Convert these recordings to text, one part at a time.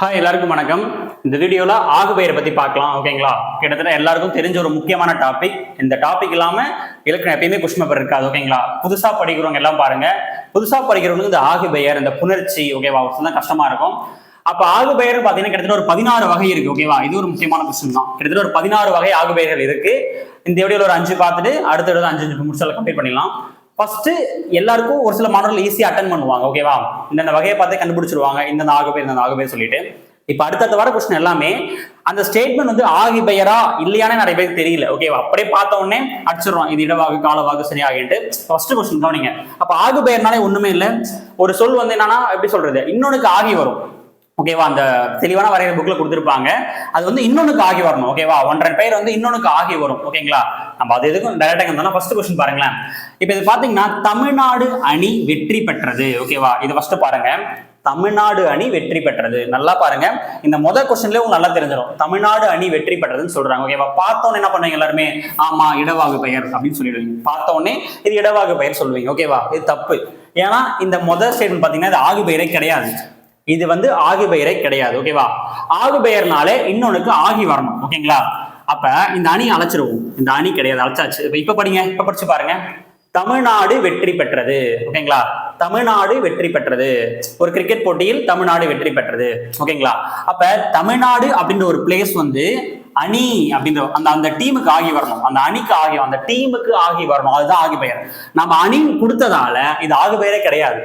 Hi எல்லாருக்கும் வணக்கம். இந்த வீடியோவில் ஆகுபெயரை பற்றி பார்க்கலாம் ஓகேங்களா? கிட்டத்தட்ட எல்லாருக்கும் தெரிஞ்ச ஒரு முக்கியமான டாபிக் இந்த டாபிக் இல்லாமல் இலக்கணம் எப்பயுமே கொஸ்டின் பேப்பர் இருக்காது ஓகேங்களா? புதுசாக படிக்கிறவங்க எல்லாம் பாருங்க. புதுசாக படிக்கிறவங்களுக்கு இந்த ஆகுபெயர் இந்த புணர்ச்சி ஓகேவா? ஒரு தான் கஷ்டமாக இருக்கும். அப்போ ஆகுபெயர் பார்த்தீங்கன்னா கிட்டத்தட்ட ஒரு பதினாறு வகை இருக்கு ஓகேவா? இது ஒரு முக்கியமான கொஸ்டின் தான். கிட்டத்தட்ட ஒரு பதினாறு வகை ஆகுபெயர்கள் இருக்கு. இந்த வீடியோவில் ஒரு அஞ்சு பார்த்துட்டு அடுத்த அஞ்சு அஞ்சு முடிச்சால கம்ப்ளீட் பண்ணிடலாம். ஃபர்ஸ்ட் எல்லாருக்கும் ஒரு சில மாணவர்கள் ஈஸியாக அட்டன் பண்ணுவாங்க ஓகேவா இந்தந்த வகையை பார்த்து கண்டுபிடிச்சிருவாங்க இந்த ஆகவே இந்த ஆகவே சொல்லிட்டு. இப்ப அடுத்தடுத்த வர கொஸ்டின் எல்லாமே அந்த ஸ்டேட்மெண்ட் வந்து ஆகி பெயரா இல்லையானே நிறைய பேருக்கு தெரியல ஓகேவா அப்படியே பார்த்த உடனே அடிச்சிடுறோம் இது இடவாகு காலவாகு சரியாகிட்டு ஃபர்ஸ்ட் கொஸ்டின் கவனிங்க. அப்ப ஆகு பெயர்னாலே ஒண்ணுமே இல்லை. ஒரு சொல் வந்து என்னன்னா எப்படி சொல்றது? இன்னொன்னுக்கு ஆகி வரும். ஓகேவா அந்த தெளிவான வரைகிற புக்ல கொடுத்துருப்பாங்க. அது வந்து இன்னொன்னுக்கு ஆகி வரணும். ஓகேவா ஒன்றரை பேர் வந்து இன்னொன்னுக்கு ஆகி வரும். ஓகேங்களா நம்ம அது எதுக்கும் டைரக்டாக இருந்தாலும் ஃபர்ஸ்ட் கொஸ்டின் பாருங்களேன். இப்போ இது பாத்தீங்கன்னா தமிழ்நாடு அணி வெற்றி பெற்றது. ஓகேவா இது ஃபர்ஸ்ட் பாருங்க. தமிழ்நாடு அணி வெற்றி பெற்றது. நல்லா பாருங்க. இந்த முதல் கொஸ்டின்ல உங்களுக்கு நல்லா தெரிஞ்சிடும் தமிழ்நாடு அணி வெற்றி பெற்றதுன்னு சொல்றாங்க. ஓகேவா பார்த்தோன்னே என்ன பண்ணுவீங்க எல்லாருமே? ஆமா இடவாகு பெயர் அப்படின்னு சொல்லிடுவீங்க. பார்த்தோன்னே இது இடவாகு பெயர் சொல்லுவீங்க. ஓகேவா இது தப்பு. ஏன்னா இந்த முதல் ஸ்டேட்மெண்ட் பாத்தீங்கன்னா இது ஆகு பெயரே கிடையாது. இது வந்து ஆகு பெயரே கிடையாது ஓகேவா ஆகு பெயர்னாலே இன்னொன்னுக்கு ஆகி வரணும் ஓகேங்களா அப்ப இந்த அணி அழைச்சிருவோம். இந்த அணி கிடையாது அழைச்சாச்சு. இப்ப இப்ப படிங்க இப்ப படிச்சு பாருங்க. தமிழ்நாடு வெற்றி பெற்றது ஓகேங்களா தமிழ்நாடு வெற்றி பெற்றது. ஒரு கிரிக்கெட் போட்டியில் தமிழ்நாடு வெற்றி பெற்றது ஓகேங்களா அப்ப தமிழ்நாடு அப்படின்ற ஒரு பிளேஸ் வந்து அணி அப்படின்ற அந்த அந்த டீமுக்கு ஆகி வரணும். அந்த அணிக்கு ஆகி அந்த டீமுக்கு ஆகி வரணும். அதுதான் ஆகி பெயர் நம்ம அணி கொடுத்ததால இது ஆகு பெயரே கிடையாது.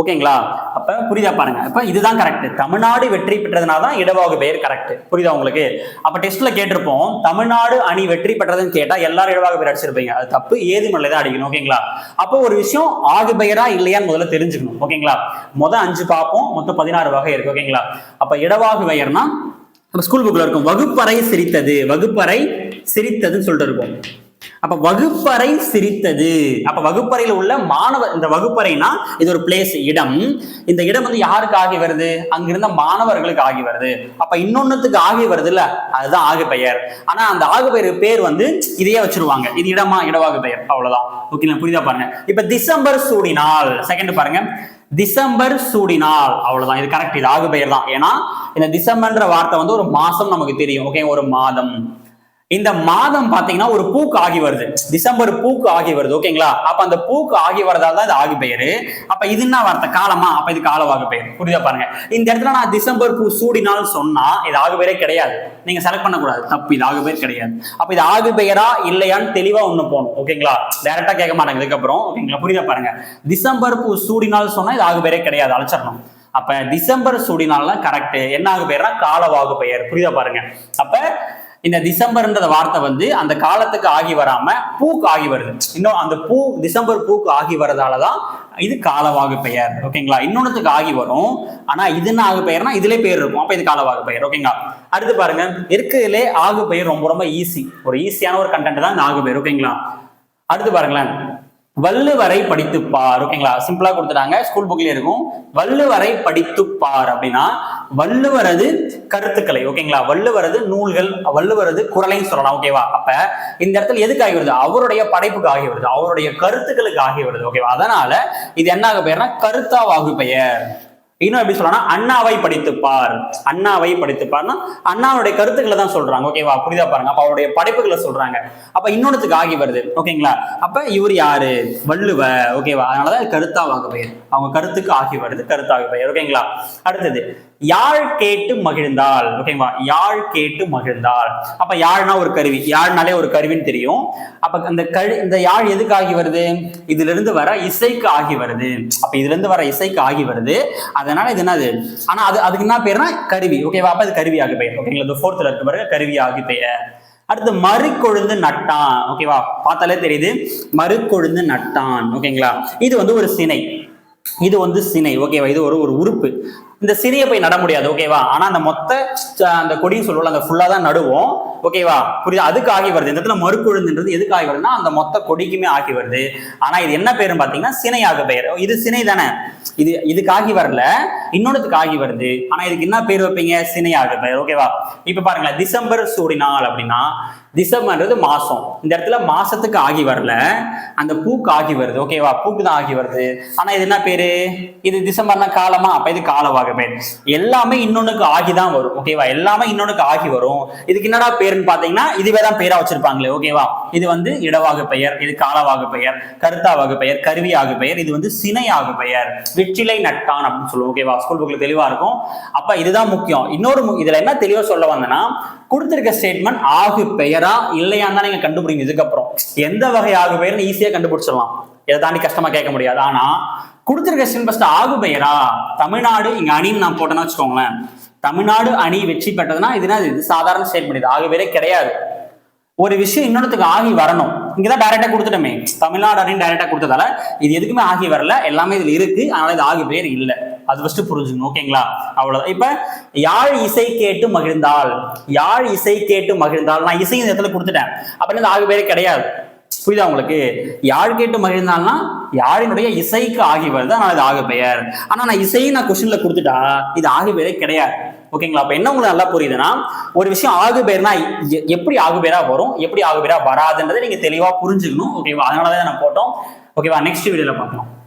ஓகேங்களா? அப்ப புரியுதா பாருங்க. அப்ப இதுதான் கரெக்ட் தமிழ்நாடு வெற்றி பெற்றதுனால தான் இடவாகு பெயர் கரெக்ட் புரியுதா உங்களுக்கு? அப்ப டெஸ்ட்ல கேட்டிருப்போம் தமிழ்நாடு அணி வெற்றி பெற்றதுன்னு கேட்டா எல்லாரும் இடவாகு பெயர் அடிச்சிருப்பீங்க. அது தப்பு ஏது தான் அடிக்கணும் ஓகேங்களா? அப்போ ஒரு விஷயம் ஆகு பெயரா இல்லையான்னு முதல்ல தெரிஞ்சுக்கணும் ஓகேங்களா? மொதல் அஞ்சு பார்ப்போம் மொத்தம் பதினாறு வகை இருக்கு ஓகேங்களா? அப்ப இடவாகு பெயர்னா நம்ம ஸ்கூல் புக்ல இருக்கும் வகுப்பறை சிரித்தது வகுப்பறை சிரித்ததுன்னு சொல்லிட்டு இருக்கும். அப்ப வகுப்பறை சிரித்தது. அப்ப வகுப்பறையில உள்ள மாணவர் இந்த வகுப்பறைனா இது ஒரு பிளேஸ் இடம். இந்த இடம் வந்து யாருக்கு ஆகி வருது? அங்கிருந்த மாணவர்களுக்கு ஆகி வருது. அப்ப இன்னொன்னுத்துக்கு ஆகி வருது இல்ல அதுதான் ஆகு பெயர் ஆனா அந்த ஆகு பெயர் பேர் வந்து இதையே வச்சிருவாங்க. இது இடமா இடவாகு பெயர். அவ்வளவுதான். ஓகேங்களா புரியுதா பாருங்க. இப்ப டிசம்பர் சூடினால் செகண்ட் பாருங்க. டிசம்பர் சூடினால் அவ்வளவுதான். இது கரெக்ட் இது ஆகு பெயர் தான். ஏன்னா இந்த டிசம்பர்ன்ற வார்த்தை வந்து ஒரு மாசம் நமக்கு தெரியும். ஓகே ஒரு மாதம். இந்த மாதம் பாத்தீங்கன்னா ஒரு பூக்கு ஆகி வருது. டிசம்பர் பூக்கு ஆகி வருது. ஓகேங்களா? அப்ப அந்த பூக்கு ஆகி வரதால தான் இது ஆகி பெயரு. அப்ப இது என்ன வார்த்தை? காலமா? அப்ப இது காலவாகு பெயர். புரியுதா பாருங்க. இந்த இடத்துல நான் டிசம்பர் பூ சூடினால் சொன்னா இது ஆகு பெயரே கிடையாது. நீங்க செலக்ட் பண்ணக்கூடாது. தப்பு. இது ஆகு பெயர் கிடையாது. அப்ப இது ஆகு பெயரா? இல்லையான்னு தெளிவா ஒண்ணு போகணும். ஓகேங்களா? டைரக்டா கேட்க மாட்டாங்க இதுக்கப்புறம். ஓகேங்களா? புரியுதா பாருங்க. டிசம்பர் பூ சூடினால் சொன்னா இது ஆகு பெயரே கிடையாது. அழைச்சிடணும் அப்ப டிசம்பர் சூடினால்தான் கரெக்ட் என்ன ஆகு பெயர்னா காலவாகு பெயர். புரியுதா பாருங்க. அப்ப இந்த டிசம்பர்ன்றத வார்த்தை வந்து அந்த காலத்துக்கு ஆகி வராம பூக்கு ஆகி வருது. இன்னும் அந்த பூ டிசம்பர் பூக்கு ஆகி வரதாலதான் இது காலவாகு பெயர். ஓகேங்களா? இன்னொன்னுக்கு ஆகி வரும். ஆனா இது என்ன ஆகு பெயர்னா இதுல பேர் இருக்கும். அப்ப இது காலவாகு பெயர். ஓகேங்களா? அடுத்து பாருங்க. இருக்குதுலே ஆகு பெயர் ரொம்ப ரொம்ப ஈஸி ஒரு ஈஸியான ஒரு கண்டென்ட் தான் இந்த ஆகு பெயர். ஓகேங்களா? அடுத்து பாருங்களேன். வள்ளுவரை படித்துப்பார். ஓகேங்களா? சிம்பிளா கொடுத்துட்டாங்க. ஸ்கூல் புக்லயே இருக்கும். வள்ளுவரை படித்துப்பார் அப்படின்னா வள்ளுவரது கருத்துக்களை ஓகேங்களா? வள்ளுவரது நூல்கள் வள்ளுவரது குரலையும் சொல்லலாம் ஓகேவா? அப்ப இந்த இடத்துல எதுக்கு ஆகி வருது? அவருடைய படைப்புக்கு ஆகி வருது அவருடைய கருத்துக்களுக்கு ஆகி வருது ஓகேவா? அதனால இது என்ன ஆக பெயர்னா கருத்தா வாகு பெயர். இன்னும் எப்படி சொல்லலாம் அண்ணாவை படித்துப்பார். அண்ணாவை படித்துப்பார்னா அண்ணாவுடைய கருத்துக்களை தான் சொல்றாங்க ஓகேவா? புரிதா பாருங்க? அப்ப அவருடைய படைப்புகளை சொல்றாங்க. அப்ப இன்னொன்னுக்கு ஆகி வருது ஓகேங்களா? அப்ப இவர் யாரு? வள்ளுவ ஓகேவா? அதனாலதான் கருத்தாவாக பெயர். அவங்க கருத்துக்கு ஆகி வருது கருத்தாக பெயர் ஓகேங்களா? அடுத்தது யாழ் கேட்டு மகிழ்ந்தாள். ஓகேங்களா யாழ் கேட்டு மகிழ்ந்தாள். அப்ப யாழ்னா ஒரு கருவி. யாழ்னாலே ஒரு கருவின்னு தெரியும். அப்ப அந்த கழு இந்த யாழ் எதுக்கு ஆகி வருது? இதுல இருந்து வர இசைக்கு ஆகி வருது. அப்ப இதுல இருந்து வர இசைக்கு ஆகி வருது. அதனால இது என்னது? ஆனா அது அதுக்கு என்ன பேருனா கருவி. ஓகேவா அப்ப அது கருவியாகி பெயர் ஓகேங்களா இந்த ஃபோர்த்ல இருக்க கருவி ஆகப்பய பெயர். அடுத்து மறுக்கொழுந்து நட்டான். ஓகேவா பார்த்தாலே தெரியுது. மறுக்கொழுந்து நட்டான். ஓகேங்களா இது வந்து ஒரு சினை. இது வந்து சினை ஓகேவா இது ஒரு ஒரு உறுப்பு. இந்த சினையை போய் நட முடியாது ஓகேவா ஆனா அந்த மொத்த அந்த கொடின்னு சொல்லுவோம் அந்த ஃபுல்லா தான் நடுவோம் ஓகேவா புரியுது? அதுக்கு ஆகி வருது. இந்த இடத்துல மறுக்குழுந்துன்றது எதுக்கு ஆகி வருதுன்னா அந்த மொத்த கொடிக்குமே ஆகி வருது. ஆனா இது என்ன பேருன்னு பாத்தீங்கன்னா சினையாக பெயர். இது சினை தானே? இது இதுக்கு ஆகி வரல இன்னொன்றுக்கு ஆகி வருது. ஆனா இதுக்கு என்ன பேர் வைப்பீங்க? சினையாக பெயர் ஓகேவா இப்ப பாருங்களேன் டிசம்பர் சூடினால் அப்படின்னா டிசம்பர்ன்றது மாசம். இந்த இடத்துல மாசத்துக்கு ஆகி வரல. அந்த பூக்கு ஆகி வருது. ஓகேவா பூக்கு தான் ஆகி வருது. ஆனா இது என்ன பேரு? இது டிசம்பர்னா காலமா? அப்ப இது காலவாக பேர் எல்லாமே இன்னொன்னுக்கு ஆகி தான் வரும் ஓகேவா எல்லாமே இன்னொன்னுக்கு ஆகி வரும். இதுக்கு என்னடா பேருன்னு பாத்தீங்கன்னா இதுவே தான் பேரா வச்சிருப்பாங்களே. ஓகேவா இது வந்து இடவாகு பெயர் இது காலவாகு பெயர் கருத்தாவாக பெயர் கருவியாகு பெயர் இது வந்து சினையாகு பெயர். வெற்றிலை நட்டான் அப்படின்னு சொல்லுவோம். ஓகேவா ஸ்கூல் புக்ல தெளிவா இருக்கும். அப்ப இதுதான் முக்கியம். இன்னொரு மு- இதுல என்ன தெளிவா சொல்ல வந்தேன்னா கொடுத்துருக்க ஸ்டேட்மெண்ட் ஆகு பெயரா இல்லையான்னு தான் நீங்க கண்டுபிடிங்க. இதுக்கப்புறம் எந்த வகை ஆகு பெயர்னு ஈஸியா கண்டுபிடிச்சிடலாம். இதை தாண்டி கஷ்டமா கேட்க முடியாது. ஆனா கொடுத்துருக்க ஸ்டேட்மெண்ட் ஆகு பெயரா தமிழ்நாடு இங்க அணின்னு நான் போட்டேன்னா வச்சுக்கோங்களேன். தமிழ்நாடு அணி வெற்றி பெற்றதுன்னா இதுனா இது சாதாரண ஸ்டேட்மெண்ட் இது ஆகு பெயரே கிடையாது. ஒரு விஷயம் இன்னொருத்துக்கு ஆகி வரணும். இங்கதான் டைரக்டா கொடுத்துட்டோமே. தமிழ்நாடு அணின்னு டைரக்டா கொடுத்ததால இது எதுக்குமே ஆகி வரல. எல்லாமே இதுல இருக்கு. அதனால இது ஆகு பேர் இல்லை. அது ஃபஸ்ட்டு புரிஞ்சுக்கணும் ஓகேங்களா அவ்வளவுதான். இப்போ யாழ் இசை கேட்டு மகிழ்ந்தாள். யாழ் இசை கேட்டு மகிழ்ந்தாள். நான் இசை இந்த இடத்துல கொடுத்துட்டேன். அப்ப இந்த ஆகு பேரே கிடையாது. புரியுதா உங்களுக்கு? யாழ் கேட்டு மகிழ்ந்தால்னா யாழினுடைய இசைக்கு ஆகி வருது நான் இது ஆகு பெயர். ஆனால் நான் இசையை நான் கொஸ்டின்ல கொடுத்துட்டா இது ஆகு பெயரே கிடையாது. ஓகேங்களா அப்போ என்ன உங்களுக்கு நல்லா புரியுதுன்னா ஒரு விஷயம் ஆகு பேர்னா எ- எப்படி ஆகு பேரா வரும் எப்படி ஆகு பேரா வராதுன்றதை நீங்கள் தெளிவாக புரிஞ்சுக்கணும். ஓகேவா அதனால தான் நான் போட்டோம். ஓகேவா நெக்ஸ்ட் வீடியோல பார்க்கலாம்.